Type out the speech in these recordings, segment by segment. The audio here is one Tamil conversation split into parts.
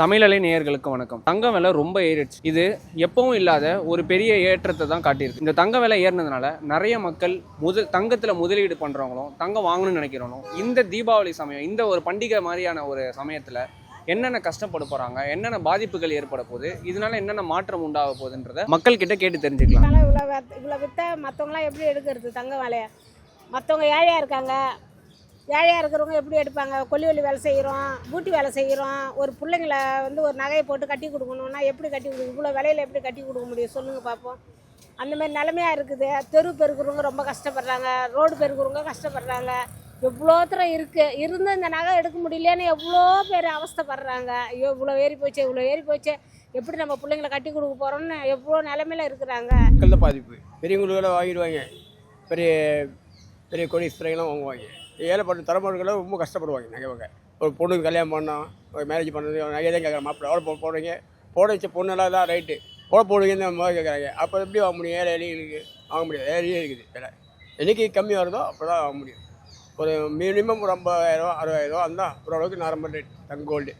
தமிழலை நேயர்களுக்கு வணக்கம். தங்க விலை ரொம்ப ஏறிடுச்சு. இது எப்பவும் இல்லாத ஒரு பெரிய ஏற்றத்தை தான் காட்டியிருக்கு. இந்த தங்க விலை ஏறினதுனால நிறைய மக்கள் முதல் தங்கத்தில் முதலீடு பண்ணுறவங்களும் தங்கம் வாங்கணும்னு நினைக்கிறவங்களும் இந்த தீபாவளி சமயம் இந்த ஒரு பண்டிகை மாதிரியான ஒரு சமயத்தில் என்னென்ன கஷ்டப்பட போகிறாங்க என்னென்ன பாதிப்புகள் ஏற்பட போகுது இதனால என்னென்ன மாற்றம் உண்டாக போகுதுன்றத மக்கள் கிட்ட கேட்டு தெரிஞ்சுக்கலாம். அதனால் இவ்வளோ இவ்வளோ வித்த மற்றவங்களாம் எப்படி எடுக்கிறது தங்க வேலையை? மற்றவங்க ஏழையாக இருக்காங்க? ஏழையாக இருக்கிறவங்க எப்படி எடுப்பாங்க? கொல்லி வலி வேலை செய்கிறோம் பூட்டி வேலை செய்கிறோம் ஒரு பிள்ளைங்கள வந்து ஒரு நகையை போட்டு கட்டி கொடுக்கணும்னா எப்படி கட்டி கொடுக்க இவ்வளோ விலையில் எப்படி கட்டி கொடுக்க முடியும்? சொல்லுங்கள் பார்ப்போம் அந்த மாதிரி நிலமையாக இருக்குது. தெரு பெருக்கிறவங்க ரொம்ப கஷ்டப்படுறாங்க. ரோடு பெருக்கிறவங்க கஷ்டப்படுறாங்க. எவ்வளோ தூரம் இருக்குது இருந்து இந்த நகை எடுக்க முடியலன்னு எவ்வளோ பேர் அவஸ்தைப்படுறாங்க. ஐயோ இவ்வளோ ஏறி போச்சு இவ்வளோ ஏறி போச்சு. எப்படி நம்ம பிள்ளைங்களை கட்டி கொடுக்க போகிறோம்னு எவ்வளோ நிலமையில இருக்கிறாங்க? மக்கள் பாதிப்பு. பெரியவங்களோட வாங்கிடுவாங்க. பெரிய பெரிய கோடீஸ்வரங்களாம் வாங்குவாங்க. ஏழைப்பட்ட தலைமுறைகளும் ரொம்ப கஷ்டப்படுவாங்க. நகைவங்க ஒரு பொண்ணுக்கு கல்யாணம் பண்ணோம் ஒரு மேரேஜ் பண்ணுறது நகை தான் கேட்குறாங்க மாப்பிள்ளை எவ்வளோ போடுறீங்க. போட வச்ச பொண்ணெல்லாம் தான் ரைட்டு போட போடுவீங்கன்னு மாதிரி கேட்குறாங்க. அப்போ எப்படி வாங்க முடியும்? ஏழை இருக்குது வாங்க முடியாது. ஏழையே இருக்குது விலை. என்றைக்கு கம்மி வருதோ அப்போ தான் வாங்க முடியும். ஒரு மினிமம் ஒரு ஐம்பதாயிரம் அறுபதாயிரம் அந்த ஓரளவுக்கு நார்மல் ரேட் தங்க கோல்டு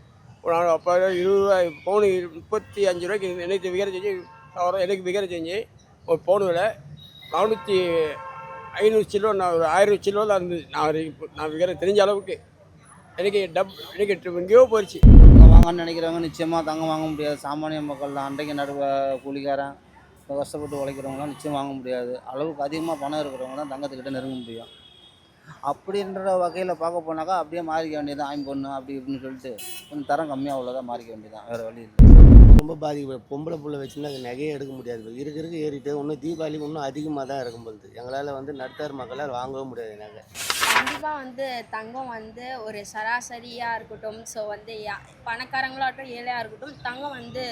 ஒரு நாள் அப்போ இருபது பவுனு ஃபோனு முப்பத்தி அஞ்சு ரூபாய்க்கு எனக்கு விகரை செஞ்சு எனக்கு விகரை செஞ்சு ஒரு ஃபோனு விலை நானூற்றி ஐநூறு சில்லோ நான் ஒரு ஆயிரம் சில்லோ தான் நான் இப்போ நான் விகரை தெரிஞ்ச அளவுக்கு. எனக்கு டப் எனக்கு ட்ரிப் எங்கேயோ போயிடுச்சு வாங்கன்னு நினைக்கிறவங்க நிச்சயமாக தங்கம் வாங்க முடியாது. சாமானிய மக்கள் தான். அன்றைக்கு நடுவ கூலிக்காரன் கஷ்டப்பட்டு உழைக்கிறவங்களாம் நிச்சயம் வாங்க முடியாது. அளவுக்கு அதிகமாக பணம் இருக்கிறவங்க தான் தங்கத்துக்கிட்ட நெருங்க முடியும். அப்படின்ற வகையில் பார்க்க போனாக்கா அப்படியே மாறிக்க வேண்டியதான் வேண்டியது ஐம்பொண்ணு அப்படி இப்படின்னு சொல்லிட்டு கொஞ்சம் தரம் கம்மியாக உள்ளதாக மாறிக்க வேண்டியதான் வேறு வழி இல்லை. ரொம்ப பாதிக்கப்படும். பொம்பளை புள்ள வச்சுன்னா அது நகையே எடுக்க முடியாது. இருக்க இருக்க ஏறிட்டு இன்னும் தீபாவளி இன்னும் அதிகமாக தான் இருக்கும் பொழுது. எங்களால் வந்து நடுத்தர மக்களால் வாங்கவும் முடியாது நகை. கண்டிப்பாக வந்து தங்கம் வந்து ஒரு சராசரியாக இருக்கட்டும். ஸோ வந்து யா- பணக்காரங்களாகட்டும் ஏழையாக இருக்கட்டும் தங்கம் வந்து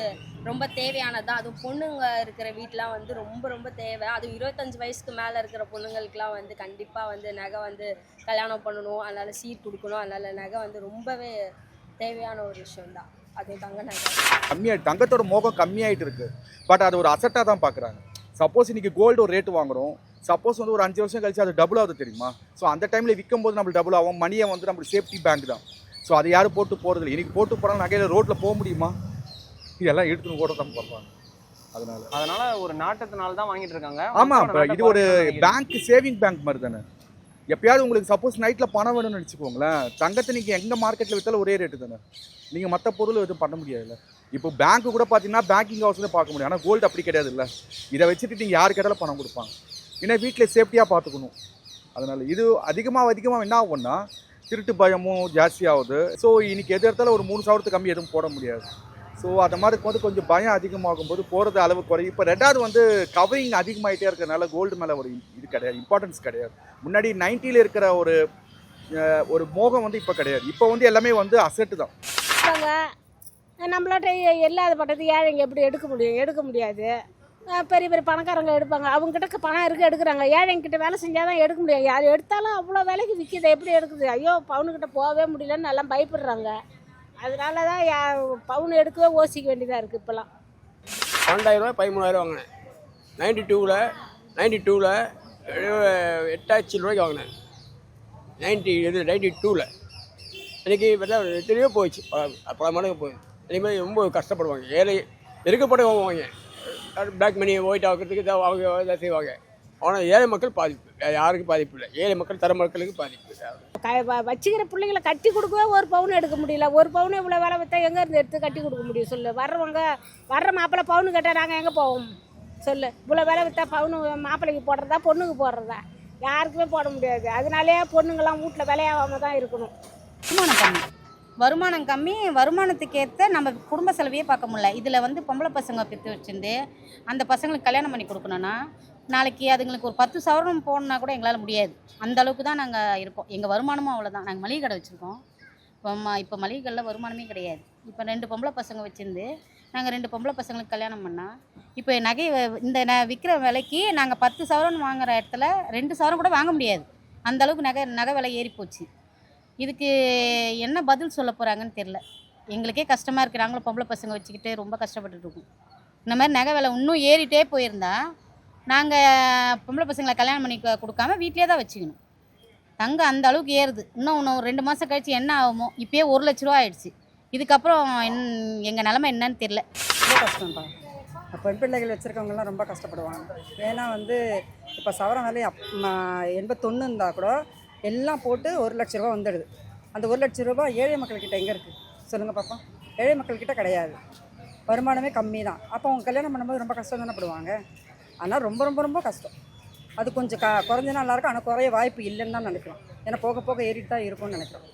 ரொம்ப தேவையானது? தான் அதுவும் பொண்ணுங்க இருக்கிற வீட்டெலாம் வந்து ரொம்ப ரொம்ப தேவை. அதுவும் இருபத்தஞ்சு வயசுக்கு மேலே இருக்கிற பொண்ணுங்களுக்குலாம் வந்து கண்டிப்பாக வந்து நகை வந்து கல்யாணம் பண்ணணும். அதனால் சீர் கொடுக்கணும். அதனால் நகை வந்து ரொம்பவே தேவையான ஒரு விஷயம்தான் அது தங்க நகை. கம்மியாயிட்டு தங்கத்தோட மோகம் கம்மியாயிட்டு இருக்கு. பட் அது ஒரு அசட்டாக தான் பார்க்குறாங்க சப்போஸ் இன்னைக்கு கோல்டு ஒரு ரேட்டு வாங்குறோம். சப்போஸ் வந்து ஒரு அஞ்சு வருஷம் கழிச்சு அது டபுள் ஆகுது தெரியுமா? ஸோ அந்த டைமில் விற்கும் போது நம்மளுக்கு டபுள் ஆகும். மணியை வந்து நம்மளுக்கு சேஃப்டி பேங்க் தான். ஸோ அதை யாரும் போட்டு போகிறது இல்லை இன்னைக்கு போட்டு போகிறாங்க நகையில் ரோட்டில் போக முடியுமா? இதெல்லாம் எடுத்துன்னு கூட தான் பார்ப்பாங்க. அதனால. அதனால ஒரு நாட்டத்தினால தான் வாங்கிட்டு இருக்காங்க. ஆமாம் இது ஒரு பேங்க் சேவிங் பேங்க் மாதிரி தானே. எப்பயாவது உங்களுக்கு சப்போஸ் நைட்டில் பணம் வேணும்னு வச்சுக்கோங்களேன் தங்கத்தை நீங்கள் எங்கே மார்க்கெட்டில் விற்றாலும் ஒரே ரேட்டு தானே. நீங்கள் மற்ற பொருள் எதுவும் பண்ண முடியாதுல்ல. இப்போ பேங்க்கு கூட பார்த்தீங்கன்னா பேங்கிங் ஹவுஸில் பார்க்க முடியும். ஆனால் கோல்டு அப்படி கிடையாது இல்லை இதை வச்சுட்டு நீங்கள் யாரு கேட்டாலும் பணம் கொடுப்பாங்க. ஏன்னா வீட்டில் சேஃப்டியாக பார்த்துக்கணும். அதனால் இது அதிகமாக அதிகமாக என்ன ஆகும்னா திருட்டு பயமும் ஜாஸ்தியாகுது ஸோ இன்றைக்கி எது எடுத்தாலும் ஒரு மூணு சவரத்துக்கு கம்மி எதுவும் போட முடியாது. ஸோ அந்த மாதிரி இருக்கும்போது கொஞ்சம் பயம் அதிகமாகும் போது போகிறது அளவு குறையும். இப்போ ரெண்டாவது வந்து கவரிங் அதிகமாகிட்டே இருக்கிறனால கோல்டு மேலே ஒரு இது கிடையாது இம்பார்ட்டன்ஸ் கிடையாது. முன்னாடி நைன்ட்டியில் இருக்கிற ஒரு ஒரு மோகம் வந்து இப்போ கிடையாது. இப்போ வந்து எல்லாமே வந்து அசட்டு தான். இருக்காங்க நம்மளாட்ட இல்லாத பட்டது ஏழைங்க எப்படி எடுக்க முடியும்? எடுக்க முடியாது. பெரிய பெரிய பணக்காரங்க எடுப்பாங்க. அவங்ககிட்ட பணம் இருக்க எடுக்கிறாங்க. ஏழைங்கிட்ட வேலை செஞ்சால் தான் எடுக்க முடியும். யார் எடுத்தாலும் அவ்வளோ விலைக்கு விற்கிது எப்படி எடுக்குது? ஐயோ பவுனுக்கிட்ட போகவே முடியலன்னு எல்லாம் பயப்படுறாங்க. அதனால தான் யா பவுன் எடுக்கவே யோசிக்க வேண்டியதாக இருக்குது இப்போலாம் பன்னெண்டாயிரரூவா பதிமூணாயிரம் வாங்கினேன். நைன்டி டூவில் நைன்டி டூவில் எட்டாயிரத்தி ரூபாய்க்கு வாங்கினேன். நைன்டி இது நைன்டி டூவில் இன்றைக்கி பார்த்தா எத்தனையோ போயிடுச்சு. பல பல மடங்கு போய் இனிமேல் ரொம்ப கஷ்டப்படுவாங்க. ஏழை இருக்கப்பட்ட வாங்குவாங்க. பிளாக் மணி ஒயிட் ஆகிறதுக்கு அவங்க இதை செய்வாங்க. ஆனால் ஏழை மக்கள் பாதிப்பு. யாருக்கும் பாதிப்பு இல்லை. ஏழை மக்கள் தர மக்களுக்கு பாதிப்பு வச்சுக்கிற பிள்ளைங்கள கட்டி கொடுக்கவே ஒரு பவுன் எடுக்க முடியல. ஒரு பவுன் இவ்வளோ வேலை விற்றா எங்கேருந்து எடுத்து கட்டி கொடுக்க முடியும்? சொல்லு. வர்றவங்க வர்ற மாப்பிள்ளை பவுனு கேட்டால் நாங்கள் எங்கே போவோம்? சொல்லு. இவ்வளோ வேலை விற்றா பவுனு மாப்பிள்ளைக்கு போடுறதா பொண்ணுக்கு போடுறதா? யாருக்குமே போட முடியாது. அதனாலே பொண்ணுங்கள்லாம் வீட்டில் விளையாகாம தான் இருக்கணும். வருமானம் கம்மி வருமானம் கம்மி வருமானத்துக்கு ஏற்ற நம்ம குடும்ப செலவையே பார்க்க முடியல. இதில் வந்து பொம்பளை பசங்க பெற்று வச்சுருந்து அந்த பசங்களுக்கு கல்யாணம் பண்ணி கொடுக்கணும்னா நாளைக்கு அதுங்களுக்கு ஒரு பத்து சவரம் போகணுன்னா கூட எங்களால் முடியாது. அந்த அளவுக்கு தான் நாங்கள் இருக்கோம். எங்கள் வருமானமும் அவ்வளோதான் நாங்கள் மளிகை கடை வச்சுருக்கோம். இப்போ இப்போ மளிகை கடையில் வருமானமே கிடையாது. இப்போ ரெண்டு பொம்பளை பசங்க வச்சுருந்து நாங்கள் ரெண்டு பொம்பளை பசங்களுக்கு கல்யாணம் பண்ணால் இப்போ நகை வ- இந்த ந விற்கிற விலைக்கு நாங்கள் பத்து சவரன் வாங்குகிற இடத்துல ரெண்டு சவரம் கூட வாங்க முடியாது. அந்தளவுக்கு நகை நகை விலை ஏறி போச்சு இதுக்கு என்ன பதில் சொல்ல போகிறாங்கன்னு தெரில எங்களுக்கே கஷ்டமாக இருக்குது நாங்களும் பொம்பளை பசங்க வச்சுக்கிட்டு ரொம்ப கஷ்டப்பட்டுட்டு இருக்கோம் இந்த மாதிரி நகை விலை இன்னும் ஏறிட்டே போயிருந்தா நாங்கள் பொம்பளை பசங்களை கல்யாணம் பண்ணி கொடுக்காம வீட்டிலே தான் வச்சுக்கணும். தங்கம் அந்த அளவுக்கு ஏறுது. இன்னும் இன்னும் ரெண்டு மாதம் கழிச்சு என்ன ஆகுமோ இப்போயே ஒரு லட்ச ரூபா ஆயிடுச்சு. இதுக்கப்புறம் என் எங்கள் நிலமை என்னன்னு தெரில ரொம்ப கஷ்டம்ப்பா. பெண் பிள்ளைகள் வச்சுருக்கவங்கலாம் ரொம்ப கஷ்டப்படுவாங்க. ஏன்னா வந்து இப்போ சவரம் விலை அப் எண்பத்தொன்று இருந்தால் கூட எல்லாம் போட்டு ஒரு லட்ச ரூபா வந்துடுது. அந்த ஒரு லட்ச ரூபா ஏழை மக்கள்கிட்ட எங்கே இருக்குது சொல்லுங்கள் பாப்பா ஏழை மக்கள்கிட்ட கிடையாது. வருமானமே கம்மி தான் அப்போ அவங்க கல்யாணம் பண்ணும்போது ரொம்ப கஷ்டம் தானே படுவாங்க? ஆனால் ரொம்ப ரொம்ப ரொம்ப கஷ்டம். அது கொஞ்சம் க குறைஞ்ச நல்லாயிருக்கும் ஆனால் குறைய வாய்ப்பு இல்லைன்னு தான் நினைக்கிறோம். ஏன்னா போக போக ஏறிட்டு தான் இருக்கும்னு நினைக்கிறோம்.